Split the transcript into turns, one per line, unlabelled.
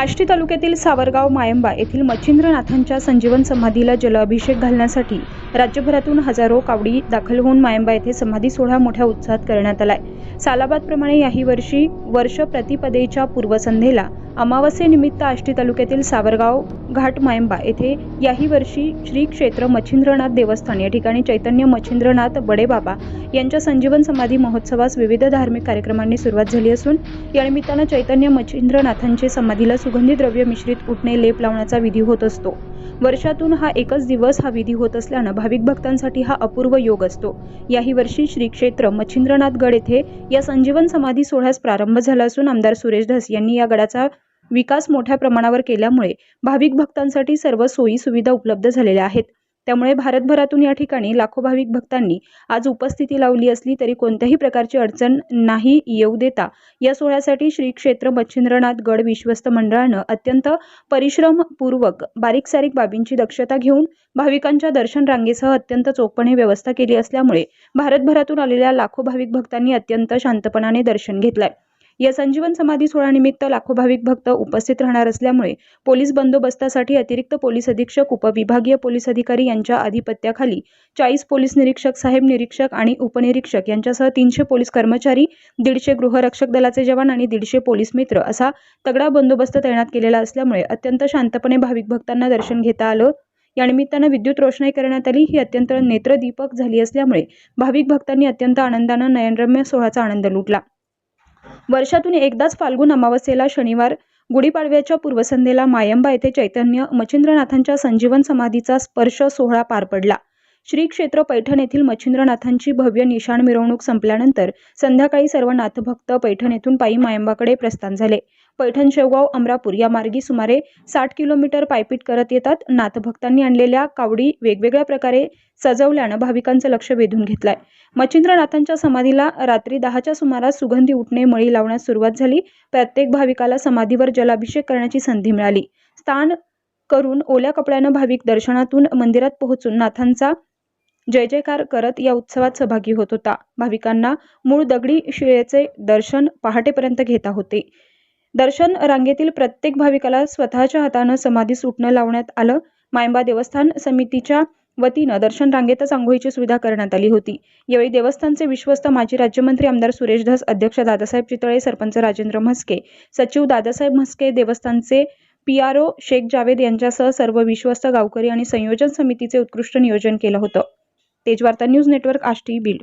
आष्टी तालुक्यातील सावरगाव मायंबा येथील मच्छिंद्रनाथांच्या संजीवन समाधीला जलाभिषेक घालण्यासाठी राज्यभरातून हजारो कावडी दाखल होऊन मायंबा येथे समाधी सोहळा मोठ्या उत्साहात करण्यात आलाय. सालाबादप्रमाणे याही वर्षी वर्ष प्रतिपदेच्या पूर्वसंध्येला अमावस्येनिमित्त आष्टी तालुक्यातील सावरगाव घाट मायंबा येथे याही वर्षी श्री क्षेत्र मच्छिंद्रनाथ देवस्थान या ठिकाणी चैतन्य मच्छिंद्रनाथ बडेबाबा यांच्या संजीवन समाधी महोत्सवास विविध धार्मिक कार्यक्रमांनी सुरुवात झाली असून या निमित्तानं चैतन्य मच्छिंद्रनाथांचे समाधीला सुगंधी द्रव्य मिश्रित उठणे लेप लावण्याचा विधी होत असतो. वर्षातून हा एकच दिवस हा विधी होत असल्यानं भाविक भक्तांसाठी हा अपूर्व योग असतो. याही वर्षी श्री क्षेत्र मच्छिंद्रनाथ गड येथे या संजीवन समाधी सोहळ्यास प्रारंभ झाला असून आमदार सुरेश धस यांनी या गडाचा विकास मोठ्या प्रमाणावर केल्यामुळे भाविक भक्तांसाठी सर्व सोयी सुविधा उपलब्ध झालेल्या आहेत. त्यामुळे भारतभरातून या ठिकाणी लाखो भाविक भक्तांनी आज उपस्थिती लावली असली तरी कोणत्याही प्रकारची अडचण नाही येऊ देता. या सोहळ्यासाठी श्री क्षेत्र मच्छिंद्रनाथ गड विश्वस्त मंडळानं अत्यंत परिश्रमपूर्वक बारीक सारीक बाबींची दक्षता घेऊन भाविकांच्या दर्शन रांगेसह अत्यंत चोखपणे व्यवस्था केली असल्यामुळे भारतभरातून आलेल्या लाखो भाविक भक्तांनी अत्यंत शांतपणाने दर्शन घेतलंय. या संजीवन समाधी सोहळ्यानिमित्त लाखो भाविक भक्त उपस्थित राहणार असल्यामुळे पोलीस बंदोबस्तासाठी अतिरिक्त पोलीस अधीक्षक उपविभागीय पोलीस अधिकारी यांच्या आधिपत्याखाली चाळीस पोलीस निरीक्षक साहेब निरीक्षक आणि उपनिरीक्षक यांच्यासह तीनशे पोलीस कर्मचारी दीडशे गृहरक्षक दलाचे जवान आणि दीडशे पोलीस मित्र असा तगडा बंदोबस्त तैनात केलेला असल्यामुळे अत्यंत शांतपणे भाविक भक्तांना दर्शन घेता आलं. या निमित्तानं विद्युत रोषणाई करण्यात आली. ही अत्यंत नेत्रदीपक झाली असल्यामुळे भाविक भक्तांनी अत्यंत आनंदानं नयनरम्य सोहळ्याचा आनंद लुटला. वर्षातून एकदाच फाल्गुन अमावस्येला शनिवार गुढीपाडव्याच्या पूर्वसंध्येला मायंबा येथे चैतन्य मच्छिंद्रनाथांच्या संजीवन समाधीचा स्पर्श सोहळा पार पडला. श्री क्षेत्र पैठण येथील मच्छिंद्रनाथांची भव्य निशाण मिरवणूक संपल्यानंतर संध्याकाळी सर्व नाथभक्त पैठण येथून पायी मायंबाकडे प्रस्थान झाले. पैठण शेवगाव अमरापूर या मार्गी सुमारे साठ किलोमीटर पायपीट करत येतात. नाथभक्तांनी आणलेल्या कावडी वेगवेगळ्या प्रकारे सजवल्यानं भाविकांचं लक्ष वेधून घेतलंय. मच्छिंद्रनाथांच्या समाधीला रात्री दहाच्या सुमारास सुगंधी उठणे मळी लावण्यास सुरुवात झाली. प्रत्येक भाविकाला समाधीवर जलाभिषेक करण्याची संधी मिळाली. स्थान करून ओल्या कपड्यानं भाविक दर्शनातून मंदिरात पोहोचून नाथांचा जय जयकार करत या उत्सवात सहभागी होत होता. भाविकांना मूळ दगडी शिळेचे दर्शन पहाटेपर्यंत घेता होते. दर्शन रांगेतील प्रत्येक भाविकाला स्वतःच्या हातानं समाधी सुटणं लावण्यात आलं. मायंबा देवस्थान समितीच्या वतीनं दर्शन रांगेतच आंघोळीची सुविधा करण्यात आली होती. यावेळी देवस्थानचे विश्वस्त माजी राज्यमंत्री आमदार सुरेश धस अध्यक्ष दादासाहेब चितळे सरपंच राजेंद्र म्हस्के सचिव दादासाहेब म्हस्के देवस्थानचे P R O Shaikh Javed यांच्यासह सर्व विश्वस्त गावकरी आणि संयोजन समितीचे उत्कृष्ट नियोजन केलं होतं. Tejvarta news network Ashti Beed